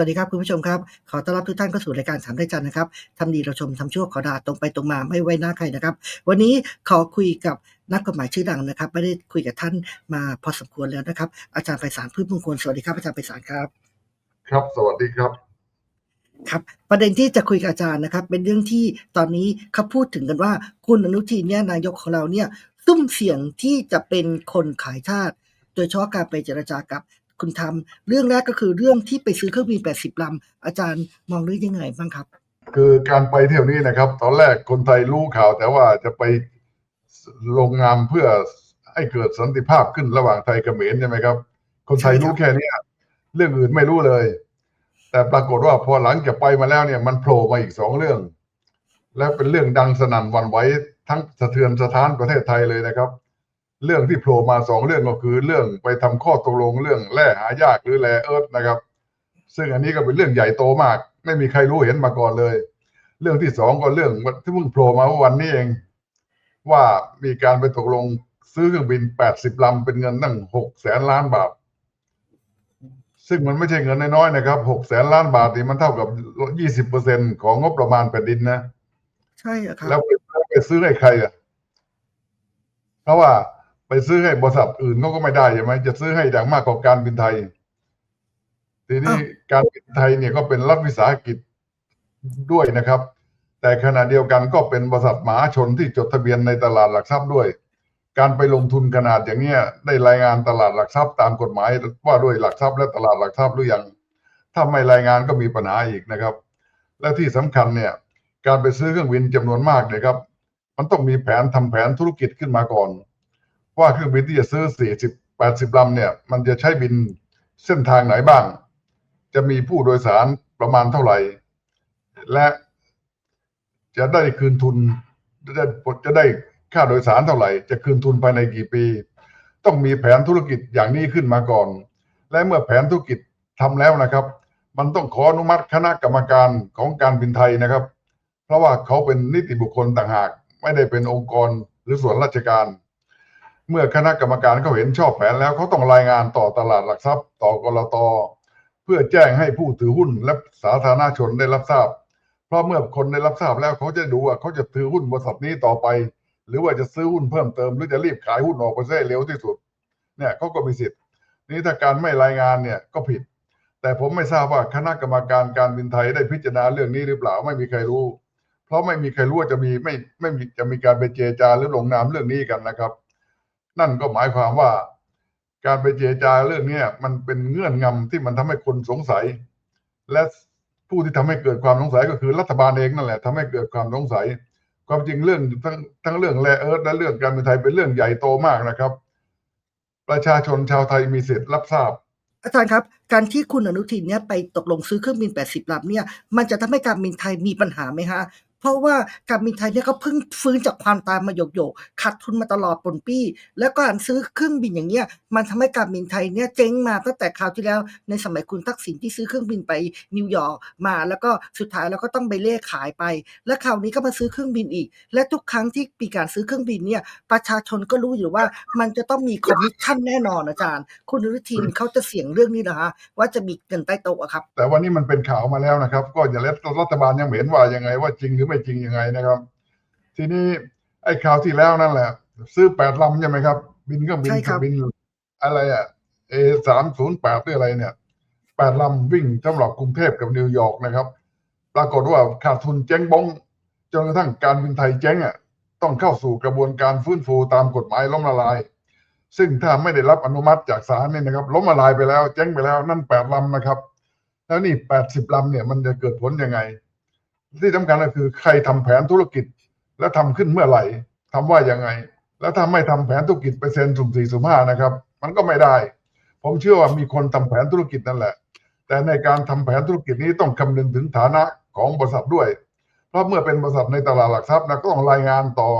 วัสดีครับคุณผู้ชมครับ ขอต้อนรับทุกท่านเข้าสู่รายการสามได้จันทร์นะครับทำดีเราชมทำชั่วขอด่าตรงไปตรงมาไม่ไว้หน้าใครนะครับ วันนี้ขอคุยกับนักกฎหมายชื่อดังนะครับ ไม่ได้คุยกับท่านมาพอสมควรแล้วนะครับ อาจารย์ไพศาลพืชมงคลสวัสดีครับอาจารย์ไพศาลครับ ครับสวัสดีครับครับประเด็นที่จะคุยกับอาจารย์นะครับ เป็นเรื่องที่ตอนนี้เขาพูดถึงกันว่าคุณอนุทินเนี่ยนายกของเราเนี่ยซุ่มเสี่ยงที่จะเป็นคนขายชาติ โดยเฉพาะการไปเจรจากับ คุณทำเรื่องแรกก็คือเรื่องที่ไปซื้อเครื่องบิน 80ลำอาจารย์มองเรื่องยังไงบ้างครับ คือการไปเที่ยวนี้นะครับ ตอนแรกคนไทยรู้ข่าวแต่ว่าจะไปลงนามเพื่อให้เกิดสันติภาพขึ้นระหว่างไทยกับเขมรใช่ไหมครับ คนไทยรู้แค่นี้เรื่องอื่นไม่รู้เลย แต่ปรากฏว่าพอหลังจากไปมาแล้วเนี่ยมันโผล่มาอีกสองเรื่อง และเป็นเรื่องดังสนั่นวันไหวทั้งสะเทือนสะท้านประเทศไทยเลยนะครับ เรื่องที่โผล่มาสองเรื่องก็คือ เรื่องไปทำข้อตกลงเรื่องแร่หายากหรือแร่เอิร์ธนะครับ ซึ่งอันนี้ก็เป็นเรื่องใหญ่โตมาก ไม่มีใครรู้เห็นมาก่อนเลย เรื่องที่สองก็เรื่องที่เพิ่งโผล่มาเมื่อวันนี้เอง ว่ามีการไปตกลงซื้อเครื่องบิน80ลำเป็นเงินตั้ง6แสนล้านบาท ซึ่งมันไม่ใช่เงินน้อยๆนะครับ6แสนล้านบาทนี่มันเท่ากับ20%ของงบประมาณแผ่นดินนะ ใช่อะครับแล้วไปไปซื้อให้ใครอะ เพราะว่า ไปซื้อให้บริษัทอื่นเขาก็ไม่ได้ใช่ไหมจะซื้อให้อย่างมากกว่าการบินไทย ทีนี้การบินไทยเนี่ยก็เป็นรัฐวิสาหกิจด้วยนะครับ แต่ขณะเดียวกันก็เป็นบริษัทมหาชนที่จดทะเบียนในตลาดหลักทรัพย์ด้วย การไปลงทุนขนาดอย่างเนี้ยได้รายงานตลาดหลักทรัพย์ตามกฎหมายว่าด้วยหลักทรัพย์และตลาดหลักทรัพย์หรือยังถ้าไม่รายงานก็มีปัญหาอีกนะครับ และที่สำคัญเนี่ยการไปซื้อเครื่องบินจำนวนมากเนี่ยครับ มันต้องมีแผนทำแผนธุรกิจขึ้นมาก่อน ว่าเครื่องบินที่จะซื้อ40 80ลำเนี่ย มันจะใช้บินเส้นทางไหนบ้าง จะมีผู้โดยสารประมาณเท่าไหร่ และจะได้คืนทุนจะได้จะได้ค่าโดยสารเท่าไหร่ จะคืนทุนภายในกี่ปี ต้องมีแผนธุรกิจอย่างนี้ขึ้นมาก่อน และเมื่อแผนธุรกิจทำแล้วนะครับ มันต้องขออนุมัติคณะกรรมการของการบินไทยนะครับ เพราะว่าเขาเป็นนิติบุคคลต่างหาก ไม่ได้เป็นองค์กรหรือส่วนราชการ เมื่อคณะกรรมการเขาเห็นชอบแผนแล้วเขาต้องรายงานต่อตลาดหลักทรัพย์ ต่อกรตเพื่อแจ้งให้ผู้ถือหุ้นและสาธารณชนได้รับทราบ เพราะเมื่อคนได้รับทราบแล้วเขาจะดูว่าเขาจะถือหุ้นบริษัทนี้ต่อไป หรือว่าจะซื้อหุ้นเพิ่มเติม หรือจะรีบขายหุ้นออกไปซะให้เร็วที่สุด เนี่ยเขาก็มีสิทธิ์นี้ถ้าการไม่รายงานเนี่ยก็ผิด แต่ผมไม่ทราบว่าคณะกรรมการการบินไทยได้พิจารณาเรื่องนี้หรือเปล่าไม่มีใครรู้ เพราะไม่มีใครรู้ว่าจะมีไม่ไม่จะมีการไปเจรจาหรือลงนามเรื่องนี้กันนะครับ นั่นก็หมายความว่า การไปเจรจาเรื่องนี้มันเป็นเงื่อนงำที่มันทำให้คนสงสัย และผู้ที่ทำให้เกิดความสงสัยก็คือรัฐบาลเองนั่นแหละทำให้เกิดความสงสัย ความจริงเรื่องทั้งทั้งเรื่องแร่เอิร์ธและเรื่องการบินไทยเป็นเรื่องใหญ่โตมากนะครับ ประชาชนชาวไทยมีสิทธิ์รับทราบอาจารย์ครับ การที่คุณอนุทินเนี่ยไปตกลงซื้อเครื่องบิน 80ลำเนี่ย มันจะทำให้การบินไทยมีปัญหาไหมฮะ เพราะว่าการบินไทยเนี่ยเขาเพิ่งฟื้นจากความตายมาหยกๆขาดทุนมาตลอดปนปี้แล้วการซื้อเครื่องบินอย่างเงี้ยมันทำให้การบินไทยเนี่ยเจ๊งมาตั้งแต่คราวที่แล้วในสมัยคุณทักษิณที่ซื้อเครื่องบินไปนิวยอร์กมาแล้วก็สุดท้ายแล้วก็ต้องไปเล่ขายไป และคราวนี้ก็มาซื้อเครื่องบินอีก และทุกครั้งที่มีการซื้อเครื่องบินเนี่ยประชาชนก็รู้อยู่ว่ามันจะต้องมีคอมมิชชั่นแน่นอนอาจารย์ คุณอนุทินเขาจะเสี่ยงเรื่องนี้นะฮะว่าจะมีเงินใต้โต๊ะครับ แต่วันนี้มันเป็นข่าวมาแล้วนะครับ ก็อย่าเล็รัฐบาลยังเห็นว่ายังไงว่าจริงหรือไม่จริงยังไงนะครับ ทีนี้ไอ้ข่าวที่แล้วนั่นแหละ ซื้อแปดลำใช่ไหมครับ บินเครื่องบินใช่ครับบินอะไรอะเอสามศูนย์แปดหรืออะไรเนี่ยแปดลำวิ่งสำหรับกรุงเทพกับนิวยอร์กนะครับ ปรากฏว่าขาดทุนเจ๊งบงจนกระทั่งการบินไทยเจ๊งอะต้องเข้าสู่กระบวนการฟื้นฟูตามกฎหมายล้มละลาย ซึ่งถ้าไม่ได้รับอนุมัติจากศาลเนี่ยนะครับ ล้มละลายไปแล้วเจ๊งไปแล้วนั่นแปดลำนะครับ แล้วนี่แปดสิบลำเนี่ยมันจะเกิดผลยังไง ที่สำคัญก็คือใครทำแผนธุรกิจ แล้วทำขึ้นเมื่อไหร่ทำว่ายังไง แล้วถ้าไม่ทำแผนธุรกิจไปเซ็นสุ่มสี่สุ่มห้านะครับ มันก็ไม่ได้ ผมเชื่อว่ามีคนทำแผนธุรกิจนั่นแหละ แต่ในการทำแผนธุรกิจนี้ต้องคำนึงถึงฐานะของบริษัทด้วย เพราะเมื่อเป็นบริษัทในตลาดหลักทรัพย์นะก็ต้องรายงานต่อ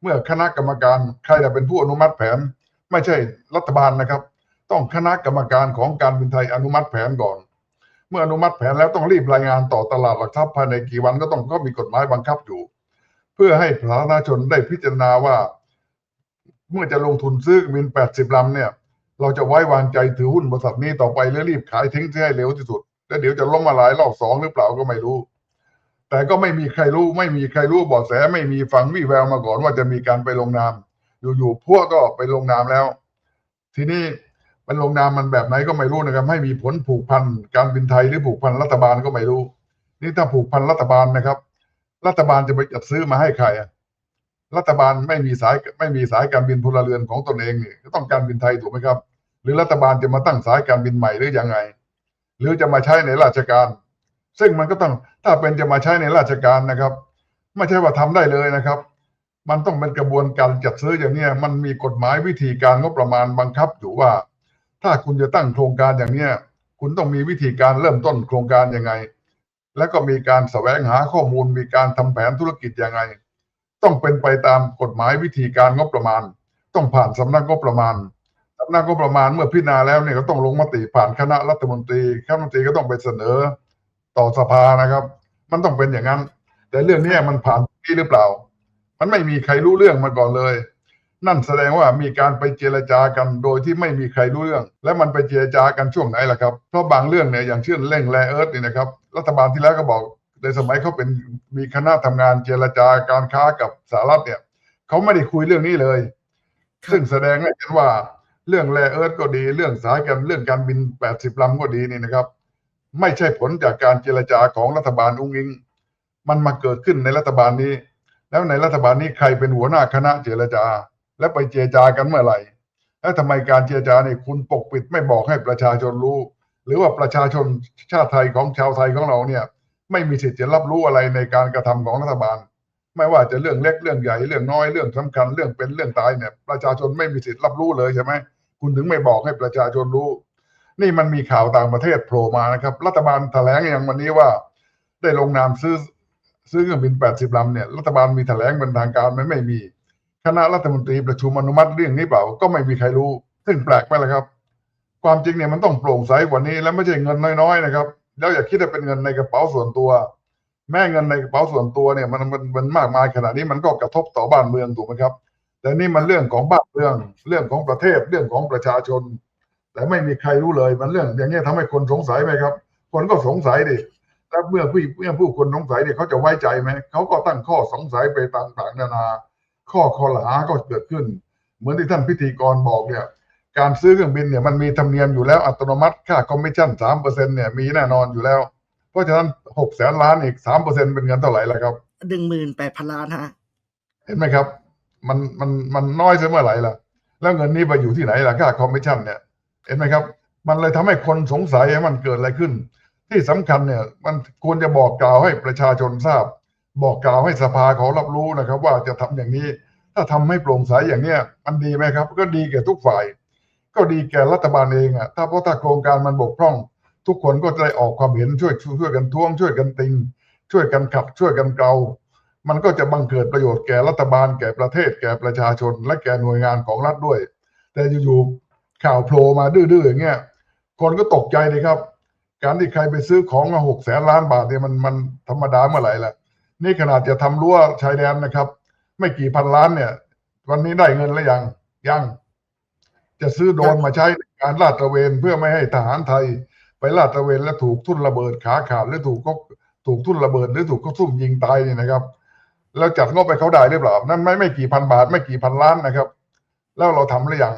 เมื่อคณะกรรมการใครจะเป็นผู้อนุมัติแผน ไม่ใช่รัฐบาลนะครับ ต้องคณะกรรมการของการบินไทยอนุมัติแผนก่อน เมื่ออนุมัติแผนแล้วต้องรีบรายงานต่อตลาดหลักทรัพย์ภายในกี่วันก็ต้องก็มีกฎหมายบังคับอยู่ เพื่อให้สาธารณชนได้พิจารณาว่า เมื่อจะลงทุนซื้อบิน 80 ลำเนี่ย เราจะไว้วางใจถือหุ้นบริษัทนี้ต่อไปหรือรีบขายทิ้งให้เร็วที่สุด แล้วเดี๋ยวจะล้มมาหลายรอบสองหรือเปล่าก็ไม่รู้ แต่ก็ไม่มีใครรู้ไม่มีใครรู้เบาะแสไม่มีฟังวี่แววมาก่อนว่าจะมีการไปลงนาม อยู่ๆพวกก็ไปลงนามแล้ว ทีนี้ มันลงนามมันแบบไหนก็ไม่รู้นะครับ ให้มีผลผูกพันการบินไทยหรือผูกพันรัฐบาลก็ไม่รู้ นี่ถ้าผูกพันรัฐบาลนะครับ รัฐบาลจะไปจัดซื้อมาให้ใครอะรัฐบาลไม่มีสายไม่มีสายการบินพลเรือนของตนเองนี่ก็ต้องการบินไทยถูกไหมครับ หรือรัฐบาลจะมาตั้งสายการบินใหม่หรือยังไง หรือจะมาใช้ในราชการ ซึ่งมันก็ต้องถ้าเป็นจะมาใช้ในราชการนะครับ ไม่ใช่ว่าทำได้เลยนะครับ มันต้องเป็นกระบวนการจัดซื้ออย่างนี้มันมีกฎหมายวิธีการงบประมาณบังคับอยู่ว่า ถ้าคุณจะตั้งโครงการอย่างเนี้ย คุณต้องมีวิธีการเริ่มต้นโครงการยังไง แล้วก็มีการแสวงหาข้อมูล มีการทำแผนธุรกิจยังไง ต้องเป็นไปตามกฎหมายวิธีการงบประมาณ ต้องผ่านสำนักงบประมาณสำนักงบประมาณเมื่อพิจารณาแล้วเนี่ยก็ต้องลงมติผ่านคณะรัฐมนตรีคณะรัฐมนตรีก็ต้องไปเสนอต่อสภานะครับ มันต้องเป็นอย่างนั้น แต่เรื่องนี้มันผ่านที่หรือเปล่า มันไม่มีใครรู้เรื่องมาก่อนเลย นั่นแสดงว่ามีการไปเจรจากันโดยที่ไม่มีใครรู้เรื่อง และมันไปเจรจากันช่วงไหนล่ะครับ เพราะบางเรื่องเนี่ยอย่างเช่นเร่งแรเอิร์ธนี่นะครับ รัฐบาลที่แล้วก็บอกในสมัยเขาเป็นมีคณะทำงานเจรจาการค้ากับสหรัฐเนี่ยเขาไม่ได้คุยเรื่องนี้เลยครับซึ่งแสดงให้เห็นว่าเรื่องแรเอิร์ธก็ดี เรื่องสายการเรื่องการบิน 80ลำก็ดีนี่นะครับ ไม่ใช่ผลจากการเจรจาของรัฐบาลอุ้งอิง มันมาเกิดขึ้นในรัฐบาลนี้ แล้วในรัฐบาลนี้ใครเป็นหัวหน้าคณะเจรจา และไปเจรจากันเมื่อไหร่ แล้วทำไมการเจรจาเนี่ยคุณปกปิดไม่บอกให้ประชาชนรู้ หรือว่าประชาชนชาติไทยของชาวไทยของเราเนี่ยไม่มีสิทธิ์จะรับรู้อะไรในการกระทำของรัฐบาล ไม่ว่าจะเรื่องเล็กเรื่องใหญ่เรื่องน้อยเรื่องสำคัญเรื่องเป็นเรื่องตายเนี่ยประชาชนไม่มีสิทธิ์รับรู้เลยใช่ไหมคุณถึงไม่บอกให้ประชาชนรู้ นี่มันมีข่าวต่างประเทศโผล่มานะครับ รัฐบาลแถลงอย่างวันนี้ว่า ได้ลงนามซื้อซื้อเครื่องบิน 80 ลำเนี่ยรัฐบาลมีแถลงเป็นทางการไหมันไม่มี คณะรัฐมนตรีประชุมอนุมัติเรื่องนี้เปล่าก็ไม่มีใครรู้ ซึ่งแปลกไปแล้วครับ ความจริงเนี่ยมันต้องโปร่งใสกว่านี้ และไม่ใช่เงินน้อยๆนะครับ แล้วอย่าคิดว่าเป็นเงินในกระเป๋าส่วนตัว แม่เงินในกระเป๋าส่วนตัวเนี่ยมันมันมันมากมายขนาดนี้มันก็กระทบต่อบ้านเมืองถูกไหมครับ แต่นี่มันเรื่องของบ้านเมือง เรื่องของประเทศเรื่องของประชาชน แต่ไม่มีใครรู้เลยมันเรื่อง อย่างเงี้ยทำให้คนสงสัยไหมครับ คนก็สงสัยดิแล้วเมื่อผู้เมื่อผู้คนสงสัยเนี่ยเขาจะไว้ใจไหมเขาก็ตั้งข้อสงสัยไปต่างๆนานา ข้อคอรหาก็เกิดขึ้น เหมือนที่ท่านพิธีกรบอกเนี่ยการซื้อเครื่องบินเนี่ยมันมีธรรมเนียมอยู่แล้วอัตโนมัติค่าคอมมิชชั่นสามเปอร์เซ็นเนี่ยมีแน่นอนอยู่แล้ว เพราะฉะนั้นหกแสนล้านอีกสามเปอร์เซ็นเป็นเงินเท่าไหร่ละครับหนึ่งหมื่นแปดพันล้านฮะเห็นไหมครับ มันมันมันน้อยเสเมื่อไหร่ล่ะ แล้วเงินนี้ไปอยู่ที่ไหนล่ะค่าคอมมิชชั่นเนี่ยเห็นไหมครับ มันเลยทำให้คนสงสัยว่ามันเกิดอะไรขึ้น ที่สำคัญเนี่ยมันควรจะบอกกล่าวให้ประชาชนทราบ บอกกล่าวให้สภาเขารับรู้นะครับ ว่าจะทำอย่างนี้ ถ้าทำให้โปร่งใสอย่างเนี้ยมันดีไหมครับ ก็ดีแก่ทุกฝ่าย ก็ดีแก่รัฐบาลเองอะถ้าเพราะถ้าโครงการมันบกพร่อง ทุกคนก็จะได้ออกความเห็นช่วยช่วยกันท้วง ช่วยกันติง ช่วยกันขับ ช่วยกันเกามันก็จะบังเกิดประโยชน์แก่รัฐบาลแก่ประเทศ แก่ประชาชน และแก่หน่วยงานของรัฐด้วย แต่อยู่ๆข่าวโผล่มาดื้อๆอย่างเงี้ยคนก็ตกใจเลยครับ การที่ใครไปซื้อของมาหกแสนล้านบาทเนี่ยมันมันธรรมดาเมื่อไหร่ล่ะ นี่ขนาดจะทำรั้วชายแดนนะครับ ไม่กี่พันล้านเนี่ย วันนี้ได้เงินแล้วยังยังจะซื้อโดนมาใช้ในการลาดตระเวนเพื่อไม่ให้ทหารไทย ไปลาดตระเวนและถูกทุ่นระเบิดขาขาดหรือถูกก็ถูกทุ่นระเบิดหรือถูกเขาซุ่มยิงตายนี่นะครับ แล้วจัดงบไปเขาได้หรือเปล่านั่นไม่ไม่กี่พันบาทไม่กี่พันล้านนะครับ แล้วเราทำหรือยัง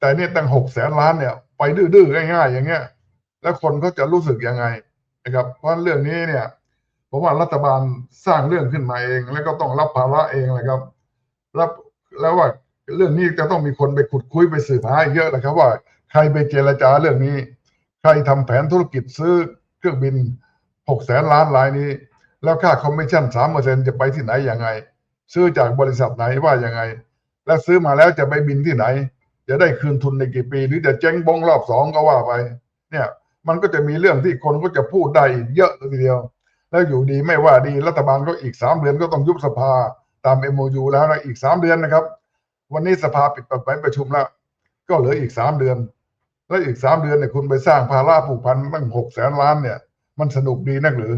แต่เนี่ยตั้งหกแสนล้านเนี่ย ไปดื้อๆง่ายๆอย่างเงี้ย แล้วคนเขาจะรู้สึกยังไงนะครับเพราะเรื่องนี้เนี่ย ผมว่ารัฐบาลสร้างเรื่องขึ้นมาเอง แล้วก็ต้องรับภาระเองแหละครับ รับแล้วว่าเรื่องนี้จะต้องมีคนไปขุดคุยไปสืบหาเยอะนะครับ ว่าใครไปเจรจาเรื่องนี้ ใครทำแผนธุรกิจซื้อเครื่องบินหกแสนล้านรายนี้ แล้วค่าคอมมิชชั่นสามเปอร์เซ็นจะไปที่ไหนยังไง ซื้อจากบริษัทไหนว่ายังไง แล้วซื้อมาแล้วจะไปบินที่ไหน จะได้คืนทุนในกี่ปี หรือจะเจ๊งบงรอบสองก็ว่าไป เนี่ย มันก็จะมีเรื่องที่คนก็จะพูดได้อีกเยอะเลยทีเดียว แล้วอยู่ดีไม่ว่าดีรัฐบาลก็อีกสามเดือนก็ต้องยุบสภาตาม MOU แล้วนะอีกสามเดือนนะครับ วันนี้สภาปิดไปประชุมแล้ว ก็เหลืออีกสามเดือน แล้วอีกสามเดือนเนี่ยคุณไปสร้างภาระผูกพันตั้งหกแสนล้านเนี่ย มันสนุกดีนักหรือ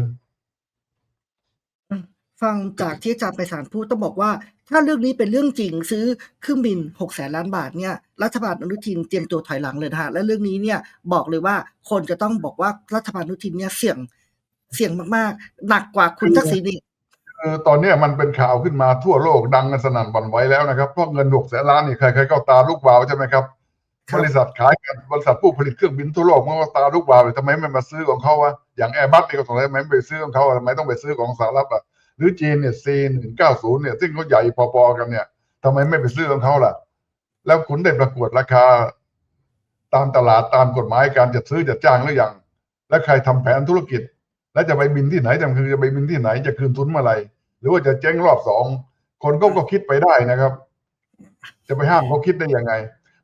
ฟังจากที่อาจารย์ไพศาลพูดต้องบอกว่า ถ้าเรื่องนี้เป็นเรื่องจริงซื้อเครื่องบิน6แสนล้านบาทเนี่ยรัฐบาลอนุทินเตรียมตัวถอยหลังเลยนะฮะและเรื่องนี้เนี่ยบอกเลยว่าคนจะต้องบอกว่ารัฐบาลอนุทินเนี่ยเสี่ยง เสี่ยงมากๆ หนักกว่าคุณทักษิณอีกตอนนี้มันเป็นข่าวขึ้นมาทั่วโลกดังกันสนั่นหวั่นไหวแล้วนะครับเพราะเงินหกแสนล้านนี่ใครๆก็ตาลูกวาวใช่ไหมครับ บริษัทขายกันบริษัทผู้ผลิตเครื่องบินทั่วโลกมันก็ตาลูกวาวเลยทำไมไม่มาซื้อของเขาวะอย่างแอร์บัสนี่ก็สงสัยทำไมไม่ไปซื้อของเขาทำไมต้องไปซื้อของสหรัฐอะหรือจีนเนี่ยซีหนึ่งเก้าศูนย์เนี่ยซึ่งเขาใหญ่พอๆกันเนี่ยทำไมไม่ไปซื้อของเขาล่ะ แล้วคุณได้ประกวดราคา ตามตลาดตามกฎหมายการจัดซื้อจัดจ้างหรือยังและใครทำแผนธุรกิจ แล้วจะไปบินที่ไหนจำคือจะไปบินที่ไหนจะคืนทุนเมื่อไหร่หรือว่าจะเจ๊งรอบสองคนก็ก็คิดไปได้นะครับ จะไปห้ามเขาคิดได้ยังไง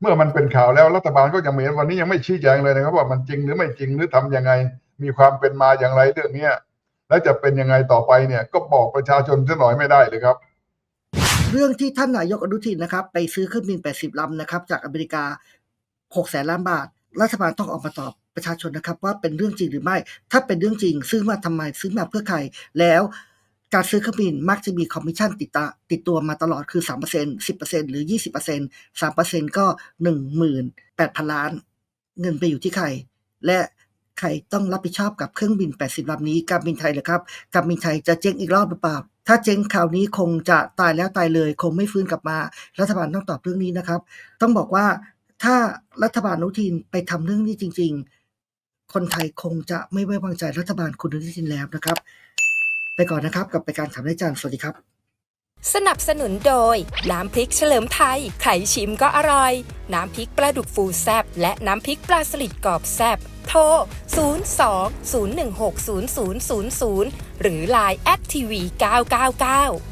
เมื่อมันเป็นข่าวแล้วรัฐบาลก็ยังไม่เห็นวันนี้ยังไม่ชี้แจงเลยนะครับ ว่ามันจริงหรือไม่จริงหรือทำยังไง มีความเป็นมาอย่างไรเรื่องเนี้ยแล้วจะเป็นยังไงต่อไปเนี่ย ก็บอกประชาชนซะหน่อยไม่ได้เลยครับ เรื่องที่ท่านนายกอนุทินนะครับ ไปซื้อเครื่องบิน 80 ลำนะครับ จากอเมริกา 6 แสนล้านบาท รัฐบาลต้องออกมาตอบ ประชาชนนะครับว่าเป็นเรื่องจริงหรือไม่ ถ้าเป็นเรื่องจริง ซื้อมาทำไมซื้อมาเพื่อใคร แล้วการซื้อเครื่องบินมักจะมีคอมมิชชั่นติดตาติดตัวมาตลอดคือ 3% 10%หรือ 20% 3%ก็ 18,000 ล้าน เงินไปอยู่ที่ใคร และใครต้องรับผิดชอบกับเครื่องบิน 80ลำนี้ การบินไทยเหรอครับ การบินไทยจะเจ๊งอีกรอบหรือเปล่า ถ้าเจ๊งคราวนี้คงจะตายแล้วตายเลย คงไม่ฟื้นกลับมา รัฐบาลต้องตอบเรื่องนี้นะครับ ต้องบอกว่าถ้ารัฐบาลนุทินไปทำเรื่องนี้จริง ๆ คนไทยคงจะไม่ไว้วางใจรัฐบาลคุณอนุทินแล้วนะครับ ไปก่อนนะครับกับรายการถามได้จานสวัสดีครับ สนับสนุนโดย น้ำพริกเฉลิมไทยใครชิมก็อร่อย น้ำพริกปลาดุกฟูแซบและน้ำพริกปลาสลิดกรอบแซบโทร 02 016 0000 หรือ Line แอดทีวี999